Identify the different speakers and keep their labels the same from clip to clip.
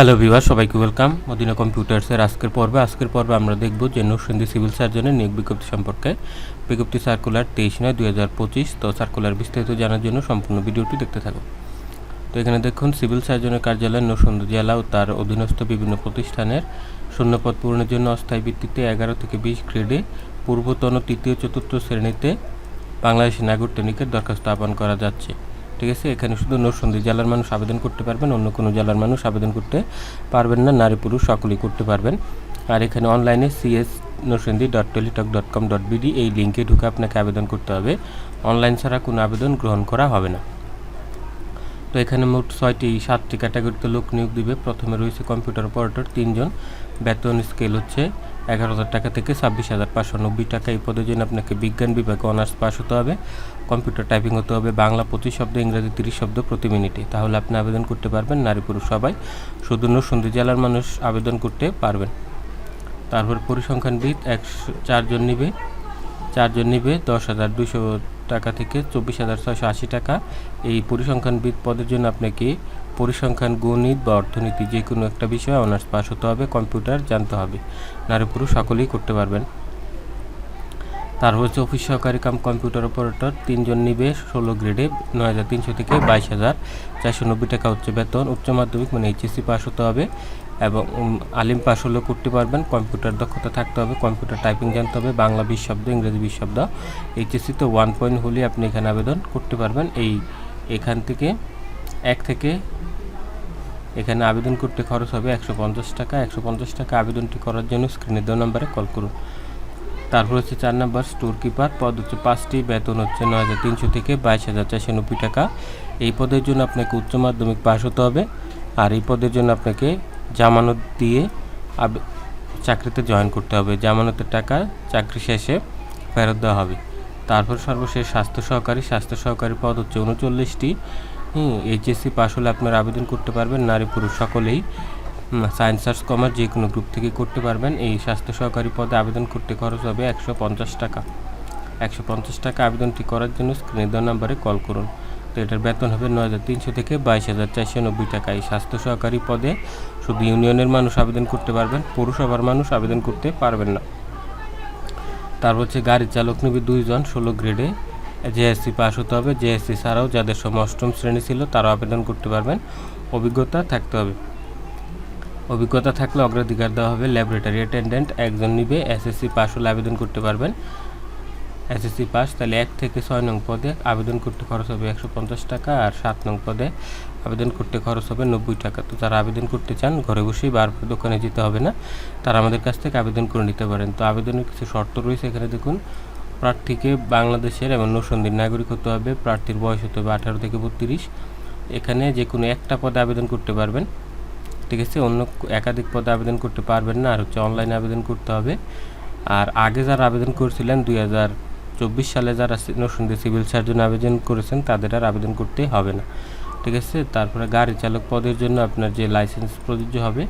Speaker 1: Hello ভিভার সবাইকে welcome Medina কম্পিউটার্সের আজকের পর্বে। আজকের পর্বে আমরা দেখব যে নরসিংদী সিভিল সার্জনের নিয়োগ বিজ্ঞপ্তি সম্পর্কে। বিজ্ঞপ্তি সার্কুলার তেইশ নয়, দুই হাজার পঁচিশ। তো সার্কুলার বিস্তারিত জানার জন্য সম্পূর্ণ ভিডিওটি দেখতে থাকুন। তো এখানে দেখুন সিভিল সার্জনের কার্যালয় নরসিংদী জেলা ও তার অধীনস্থ বিভিন্ন প্রতিষ্ঠানের শূন্যপদ পূরণের জন্য অস্থায়ী ভিত্তিতে এগারো থেকে বিশ গ্রেডে পূর্বতন তৃতীয় চতুর্থ শ্রেণীতে বাংলাদেশি নাগরিকের দরখাস্ত আহ্বান করা যাচ্ছে। ঠিক আছে? এখানে শুধু নরসিংদী জেলার মানুষ আবেদন করতে পারবেন, অন্য কোনো জেলার মানুষ আবেদন করতে পারবেন না, নারী, পুরুষ সকলেই করতে পারবেন। আর এখানে অনলাইনে CS Narsingdi dot Teletalk dot com dot BD এই লিঙ্কে ঢুকে আপনাকে আবেদন করতে হবে। অনলাইন ছাড়া কোনো আবেদন গ্রহণ করা হবে না। তো এখানে মোট ছয়টি, সাতটি ক্যাটাগরিতে লোক নিয়োগ দিবে। প্রথমে রয়েছে কম্পিউটার অপারেটর তিনজন। বেতন স্কেল হচ্ছে এগারো হাজার টাকা থেকে ছাব্বিশ হাজার পাঁচশো নব্বই টাকা এই পদের জন্য আপনাকে বিজ্ঞান বিভাগে অনার্স পাস হতে হবে, কম্পিউটার টাইপিং হতে হবে, বাংলা পঁচিশ শব্দ, ইংরেজি তিরিশ শব্দ প্রতি মিনিটে। তাহলে আপনি আবেদন করতে পারবেন, নারী পুরুষ সবাই, শুধু নরসিংদী জেলার মানুষ আবেদন করতে পারবেন। তারপর পরিসংখ্যানবিদ এক চারজন নিবে চারজন নিবে দশ হাজার দুশো টাকা থেকে চব্বিশ হাজার ছয়শো আশি টাকা। এই পরিসংখ্যানবিদ পদের জন্য আপনাকে পরিসংখ্যান, গণিত বা অর্থনীতি যে কোনো একটা বিষয়ে অনার্স পাস হতে হবে, কম্পিউটার জানতে হবে। নারী পুরুষ সকলেই করতে পারবেন। তার হচ্ছে অফিস সহকারী কাম কম্পিউটার অপারেটর, তিনজন নিবে ষোলো গ্রেডে নয় হাজার তিনশো থেকে বাইশ হাজার চারশো নব্বই টাকা হচ্ছে বেতন, উচ্চ মাধ্যমিক মানে এইচএসসি পাস হতে হবে এবং আলিম পাস হলেও করতে পারবেন, কম্পিউটার দক্ষতা থাকতে হবে, কম্পিউটার টাইপিং জানতে হবে, বাংলা বিশ শব্দ, ইংরেজি বিশ শব্দ এইচএসসিতে ওয়ান পয়েন্ট হলে আপনি এখানে আবেদন করতে পারবেন, এই, এখান থেকে এক থেকে এখানে আবেদন করতে খরচ হবে একশো পঞ্চাশ টাকা, একশো পঞ্চাশ টাকা আবেদনটি করার জন্য স্ক্রিনে দেওয়া নাম্বারে কল করুন। তারপর হচ্ছে চার নাম্বার স্টোর কিপার পদ হচ্ছে পাঁচটি, বেতন হচ্ছে নয় হাজার তিনশো থেকে বাইশ হাজার চারশো নব্বই টাকা। এই পদের জন্য আপনাকে উচ্চ মাধ্যমিক পাস হতে হবে আর এই পদের জন্য আপনাকে জামানত দিয়ে চাকরিতে জয়েন করতে হবে। জামানতের টাকা চাকরি শেষে ফেরত দেওয়া হবে। তারপর সর্বশেষ স্বাস্থ্য সহকারী স্বাস্থ্য সহকারী পদ হচ্ছে উনচল্লিশটি। এইচএসসি পাস হলে আপনারা আবেদন করতে পারবেন, নারী পুরুষ সকলেই। সায়েন্স আর্টস কমার্স যে কোনো গ্রুপ থেকে করতে পারবেন। এই স্বাস্থ্য সহকারী পদে আবেদন করতে খরচ হবে একশো পঞ্চাশ টাকা। একশো পঞ্চাশ টাকা আবেদনটি করার জন্য স্ক্রিনে দেওয়া নাম্বারে কল করুন। তো এটার বেতন হবে নয় হাজার তিনশো থেকে বাইশ হাজার চারশো নব্বই টাকা। এই স্বাস্থ্য সহকারী পদে শুধু ইউনিয়নের মানুষ আবেদন করতে পারবেন, পৌরসভার মানুষ আবেদন করতে পারবেন না। তারপর হচ্ছে গাড়ি চালক নিবে দুইজন, ষোলো গ্রেডে। জেএসসি পাস হতে হবে। জেএসসি ছাড়াও যাদের সময় অষ্টম শ্রেণি ছিল তারাও আবেদন করতে পারবেন। অভিজ্ঞতা থাকতে হবে। অভিজ্ঞতা থাকলে অগ্রাধিকার দেওয়া হবে। ল্যাবরেটরি অ্যাটেন্ডেন্ট একজন নিবে এসএসসি পাস হলে আবেদন করতে পারবেন। এসএসসি পাস তাহলে এক থেকে ছয় নং পদে আবেদন করতে খরচ হবে একশো পঞ্চাশ টাকা আর সাত নং পদে আবেদন করতে খরচ হবে নব্বই টাকা। তো যারা আবেদন করতে চান, ঘরে বসেই বারবার দোকানে যেতে হবে না। তারা আমাদের কাছ থেকে আবেদন করে নিতে পারেন। তো আবেদনের কিছু শর্ত রয়েছে এখানে, দেখুন। প্রার্থীকে বাংলাদেশের এবং নৌসন্দির নাগরিক হতে হবে। প্রার্থীর বয়স হতে হবে আঠারো থেকে বত্রিশ। এখানে যে কোনো একটা পদে আবেদন করতে পারবেন। ঠিক আছে অন্য একাধিক পদে আবেদন করতে পারবেন না, আর হচ্ছে অনলাইনে আবেদন করতে হবে। আর আগে যারা আবেদন করেছিলেন, দুই হাজার চব্বিশ সালে যারা নরসিংদী সিভিল সার্জন আবেদন করেছেন, তাদের আর আবেদন করতে হবে না। ঠিক আছে? তারপরে গাড়ি চালক পদের জন্য আপনার যে লাইসেন্স প্রযোজ্য হবে,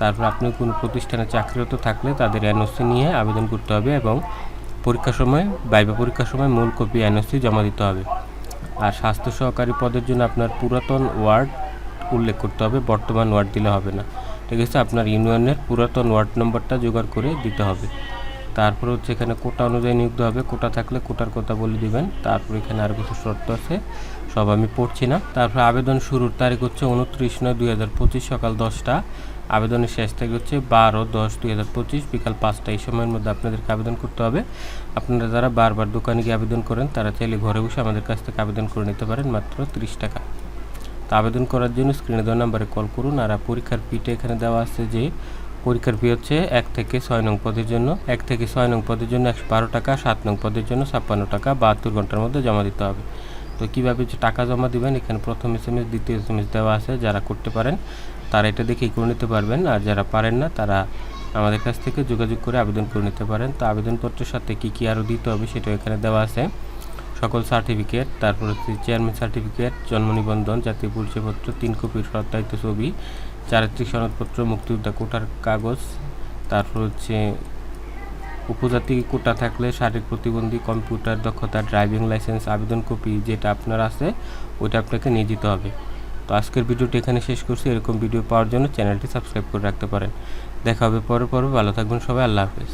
Speaker 1: তারপর আপনি কোনো প্রতিষ্ঠানে চাকরিরত থাকলে তাদের এনওসি নিয়ে আবেদন করতে হবে এবং পরীক্ষার সময় বাইবা পরীক্ষার সময় মূল কপি এনওসি জমা দিতে হবে। আর স্বাস্থ্য সহকারী পদের জন্য আপনার পুরাতন ওয়ার্ড উল্লেখ করতে হবে, বর্তমান ওয়ার্ড দিলে হবে না। ঠিক আছে, আপনার ইউনিয়নের পুরাতন ওয়ার্ড নম্বরটা জোগাড় করে দিতে হবে। তারপর হচ্ছে এখানে কোটা অনুযায়ী নিয়োগ হবে, কোটা থাকলে কোটার কথা বলে দিবেন। তারপর এখানে আর কিছু শর্ত আছে, সব আমি পড়ছি না। তারপর আবেদন শুরুর তারিখ হচ্ছে উনত্রিশ নয় দুই হাজার পঁচিশ, সকাল দশটা। আবেদনের শেষ তারিখ হচ্ছে বারো দশ দুই হাজার পঁচিশ, বিকাল পাঁচটা। এই সময়ের মধ্যে আপনাদেরকে আবেদন করতে হবে। আপনারা যারা বারবার দোকানে গিয়ে আবেদন করেন, তারা চাইলে ঘরে বসে আমাদের কাছ থেকে আবেদন করে নিতে পারেন, মাত্র তিরিশ টাকা। তো আবেদন করার জন্য স্ক্রিনে দেওয়া নাম্বারে কল করুন আর পরীক্ষার পিটে এখানে দেওয়া আছে যে পরীক্ষার ফি হচ্ছে এক থেকে ছয় নং পদের জন্য, এক থেকে ছয় নং পদের জন্য একশো বারো টাকা, সাত নং পদের জন্য ছাপ্পান্ন টাকা, বাহাত্তর ঘণ্টার মধ্যে জমা দিতে হবে। তো কীভাবে যে টাকা জমা দিবেন, এখানে প্রথম এস এম এস দ্বিতীয় এস এম এস দেওয়া আছে, যারা করতে পারেন তারা এটা দেখেই করে নিতে পারবেন। আর যারা পারেন না, তারা আমাদের কাছ থেকে যোগাযোগ করে আবেদন করে নিতে পারেন। তো আবেদনপত্রের সাথে কী কী আরও দিতে হবে সেটা এখানে দেওয়া আছে। সকল সার্টিফিকেট তারপর হচ্ছে চেয়ারম্যান সার্টিফিকেট জন্ম নিবন্ধন, জাতীয় পরিচয়পত্র তিন কপির সত্যায়িত ছবি, চারিত্রিক সনদপত্র, মুক্তিযোদ্ধা কোটার কাগজ তারপর হচ্ছে উপজাতি কোটা থাকলে শারীরিক প্রতিবন্ধী, কম্পিউটার দক্ষতা ড্রাইভিং লাইসেন্স আবেদন কপি যেটা আপনার আছে, ওইটা আপনাকে নিয়ে যেতে হবে। তো আজকের ভিডিওটি এখানে শেষ করছি। এরকম ভিডিও পাওয়ার জন্য চ্যানেলটি সাবস্ক্রাইব করে রাখতে পারেন। দেখা হবে পরে পরে ভালো থাকবেন সবাই। আল্লাহ হাফেজ।